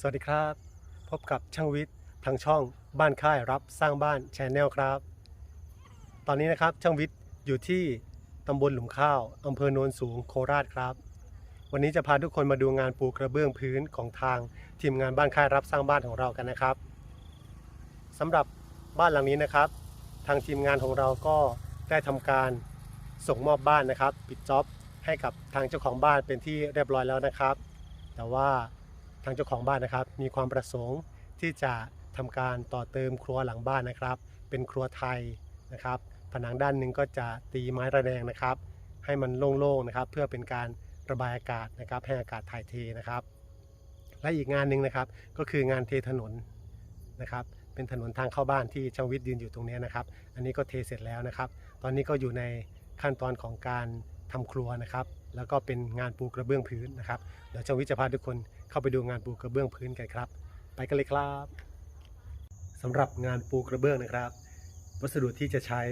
สวัสดีครับ พบกับช่างวิทย์ทางช่องบ้านค่ายรับสร้างบ้านแชนแนลครับ ตอนนี้นะครับช่างวิทย์อยู่ที่ตำบลหลุมข้าวอำเภอโนนสูงโคราชครับ วันนี้จะพาทุกคนมาดูงานปูกระเบื้องพื้นของทางทีมงานบ้านค่ายรับสร้างบ้านของเรากันนะครับสำหรับบ้านหลังนี้นะครับ ทางทีมงานของเราก็ได้ทำการส่งมอบบ้านนะครับ ปิดจ็อบให้กับทางเจ้าของบ้านเป็นที่เรียบร้อยแล้วนะครับ แต่ว่า ทางเจ้าของบ้านนะครับ มีความประสงค์ที่จะทำการต่อเติมครัวหลังบ้านนะครับ เป็นครัวไทยนะครับ ผนังด้านหนึ่งก็จะตีไม้ระแนงนะครับ ให้มันโล่งๆนะครับ เพื่อเป็นการระบายอากาศนะครับ ให้อากาศถ่ายเทนะครับ และอีกงานหนึ่งนะครับก็คืองานเทถนนนะครับเป็นถนนทางเข้าบ้านที่ช่างวิทย์ยืนอยู่ตรงนี้นะครับ อันนี้ก็เทเสร็จแล้วนะครับ ตอนนี้ก็อยู่ในขั้นตอนของการทำครัวนะครับ แล้วก็เป็นงานปูกระเบื้องพื้นนะครับเดี๋ยวช่างวิจะพาทุกคนเข้าไปดูงานปูกระเบื้องพื้นกันครับ ไปกันเลยครับสำหรับงานปูกระเบื้องนะครับ วัสดุที่จะใช้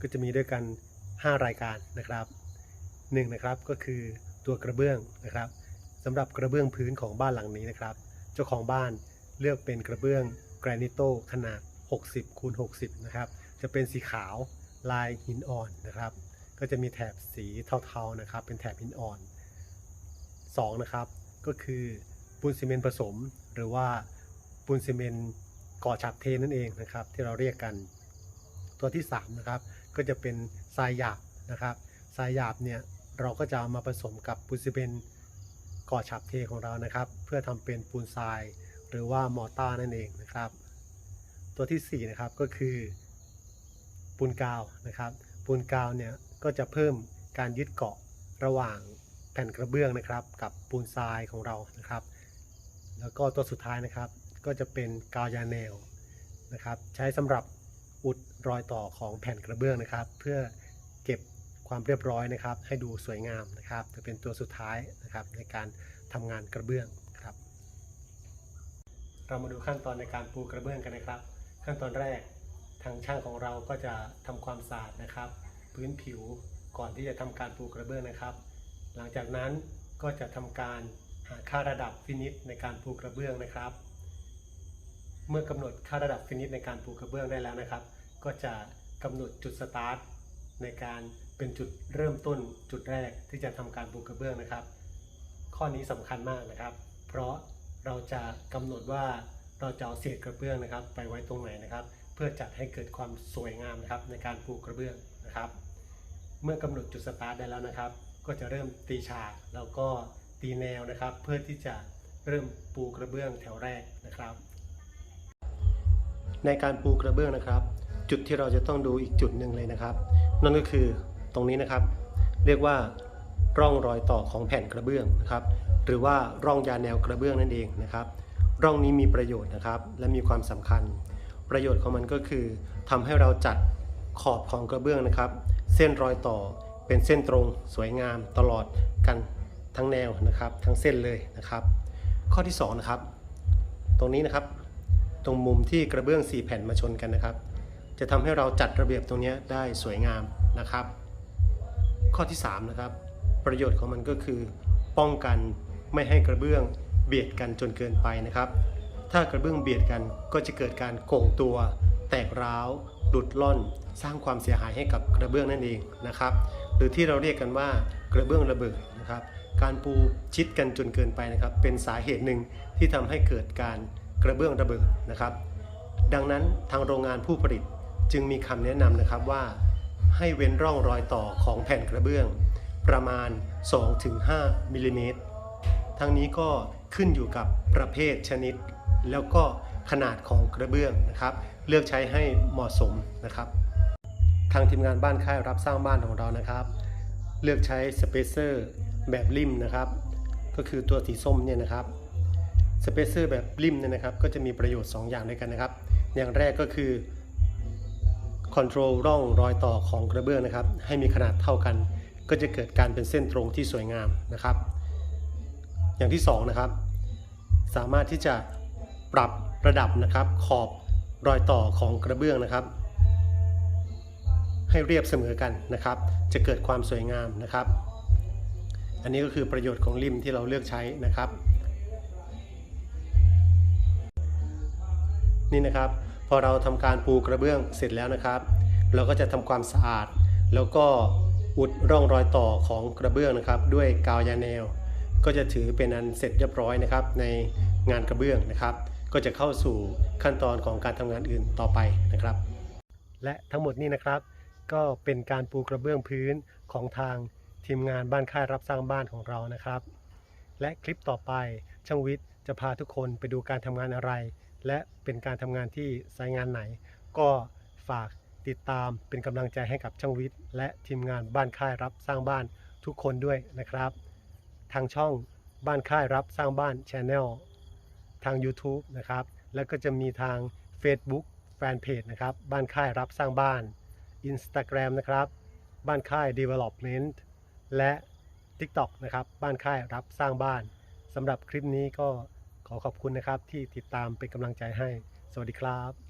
ก็จะมีด้วยกัน 5 รายการนะครับหนึ่งนะครับก็คือตัวกระเบื้องนะครับสำหรับกระเบื้องพื้นของบ้านหลังนี้นะครับ เจ้าของบ้านเลือกเป็นกระเบื้องแกรนิโตขนาด 60คูณ60 นะครับ จะเป็นสีขาวลายหินอ่อนนะครับ ก็จะมีแถบสีเทาๆนะครับ เป็นแถบหินอ่อน2นะครับก็คือปูนซีเมนต์ผสม หรือว่าปูนซีเมนต์ก่อฉาบเทนั่นเองนะครับ ที่เราเรียกกัน ตัวที่3นะครับก็จะเป็นทรายหยาบนะครับทรายหยาบเนี่ยเราก็จะเอามาผสมกับปูนซีเมนต์ก่อฉาบเทของเรานะครับ เพื่อทำเป็นปูนทราย หรือว่ามอต้านั่นเองนะครับ ตัวทีสี่4นะครับก็คือปูนกาวนะครับปูนกาวเนี่ย ก็จะเพิ่มการยึดเกาะระหว่างแผ่นกระเบื้องนะครับ กับปูนทรายของเรานะครับ แล้วก็ตัวสุดท้ายนะครับ ก็จะเป็นกาวยาแนวนะครับ ใช้สำหรับอุดรอยต่อของแผ่นกระเบื้องนะครับ เพื่อเก็บความเรียบร้อยนะครับ ให้ดูสวยงามนะครับจะเป็นตัวสุดท้ายนะครับในการทำงานกระเบื้องครับ เรามาดูขั้นตอนในการปูกระเบื้องกันนะครับ ขั้นตอนแรกทางช่างของเราก็จะทำความสะอาดนะครับ พื้นผิวก่อนที่จะทำการปูกระเบื้องนะครับ หลังจากนั้นก็จะทำการหาค่าระดับฟินิชในการปูกระเบื้องนะครับ เมื่อกำหนดค่าระดับฟินิชในการปูกระเบื้องได้แล้วนะครับ ก็จะกำหนดจุดสตาร์ทในการเป็นจุดเริ่มต้นจุดแรกที่จะทำการปูกระเบื้องนะครับ ข้อนี้สำคัญมากนะครับ เพราะเราจะกำหนดว่าเราจะเอาเศษกระเบื้องนะครับ ไปไว้ตรงไหนนะครับ เพื่อจัดให้เกิดความสวยงามนะครับในการปูกระเบื้องนะครับ เมื่อกำหนดจุดสตาร์ทได้แล้วนะครับ ก็จะเริ่มตีฉากแล้วก็ตีแนวนะครับ เพื่อที่จะเริ่มปูกระเบื้องแถวแรกนะครับ ในการปูกระเบื้องนะครับ จุดที่เราจะต้องดูอีกจุดหนึ่งเลยนะครับ นั่นก็คือตรงนี้นะครับ เรียกว่าร่องรอยต่อของแผ่นกระเบื้องนะครับ หรือว่าร่องยาแนวกระเบื้องนั่นเองนะครับ ร่องนี้มีประโยชน์นะครับ และมีความสำคัญ ประโยชน์ของมันก็คือทำให้เราจัดขอบของกระเบื้องนะครับ เส้นรอยต่อเป็นเส้นตรงสวยงามตลอดกันทั้งแนวนะครับ ทั้งเส้นเลยนะครับ ข้อที่สองนะครับ ตรงนี้นะครับ ตรงมุมที่กระเบื้อง 4 แผ่นมาชนกันนะครับ จะทำให้เราจัดระเบียบตรงนี้ได้สวยงามนะครับ ข้อที่3นะครับประโยชน์ของมันก็คือ ป้องกันไม่ให้กระเบื้องเบียดกันจนเกินไปนะครับ ถ้ากระเบื้องเบียดกันก็จะเกิดการโก่งตัว แตกร้าวหลุดล่อน สร้างความเสียหายให้กับกระเบื้องนั่นเองนะครับ หรือที่เราเรียกกันว่ากระเบื้องระเบิดนะครับ การปูชิดกันจนเกินไปนะครับ เป็นสาเหตุหนึ่งที่ทำให้เกิดการกระเบื้องระเบิดนะครับ ดังนั้นทางโรงงานผู้ผลิตจึงมีคำแนะนำนะครับว่า ให้เว้นร่องรอยต่อของแผ่นกระเบื้อง ประมาณ 2-5มิลลิเมตรทั้งนี้ก็ขึ้นอยู่กับประเภทชนิด แล้วก็ขนาดของกระเบื้องนะครับ เลือกใช้ให้เหมาะสมนะครับ ทางทีมงานบ้านค่ายรับสร้างบ้านของเรานะครับ เลือกใช้สเปเซอร์แบบริมนะครับ ก็คือตัวสีส้มเนี่ยนะครับสเปเซอร์แบบริมเนี่ยนะครับก็จะมีประโยชน์ 2 อย่างด้วยกันนะครับ อย่างแรกก็คือคอนโทรลร่องรอยต่อของกระเบื้องนะครับ ให้มีขนาดเท่ากัน ก็จะเกิดการเป็นเส้นตรงที่สวยงามนะครับ อย่างที่สองนะครับ สามารถที่จะ ปรับระดับนะครับขอบรอยต่อของกระเบื้องนะครับ ให้เรียบเสมอกันนะครับ จะเกิดความสวยงามนะครับ อันนี้ก็คือประโยชน์ของริมที่เราเลือกใช้นะครับ นี่นะครับ พอเราทำการปูกระเบื้องเสร็จแล้วนะครับ เราก็จะทำความสะอาด แล้วก็อุดร่องรอยต่อของกระเบื้องนะครับ ด้วยกาวยาแนว ก็จะถือเป็นอันเสร็จเรียบร้อยนะครับ ในงานกระเบื้องนะครับ ก็จะเข้าสู่ขั้นตอนของการทำงานอื่นต่อไปนะครับ และทั้งหมดนี้นะครับ ก็เป็นการปูกระเบื้องพื้นของทางทีมงานบ้านค่ายรับสร้างบ้านของเรานะครับ และคลิปต่อไปช่างวิทย์จะพาทุกคนไปดูการทำงานอะไร และเป็นการทำงานที่สายงานไหน ก็ฝากติดตามเป็นกำลังใจให้กับช่างวิทย์ และทีมงานบ้านค่ายรับสร้างบ้านทุกคนด้วยนะครับ ทางช่องบ้านค่ายรับสร้างบ้าน Channel ทาง YouTube นะครับ แล้วก็จะมีทาง Facebook แฟนเพจนะครับ บ้านค่ายรับสร้างบ้าน Instagram นะครับ บ้านค่าย Development และ TikTok นะครับ บ้านค่ายรับสร้างบ้านสำหรับคลิปนี้ก็ขอขอบคุณนะครับที่ติดตามเป็นกำลังใจให้ สวัสดีครับ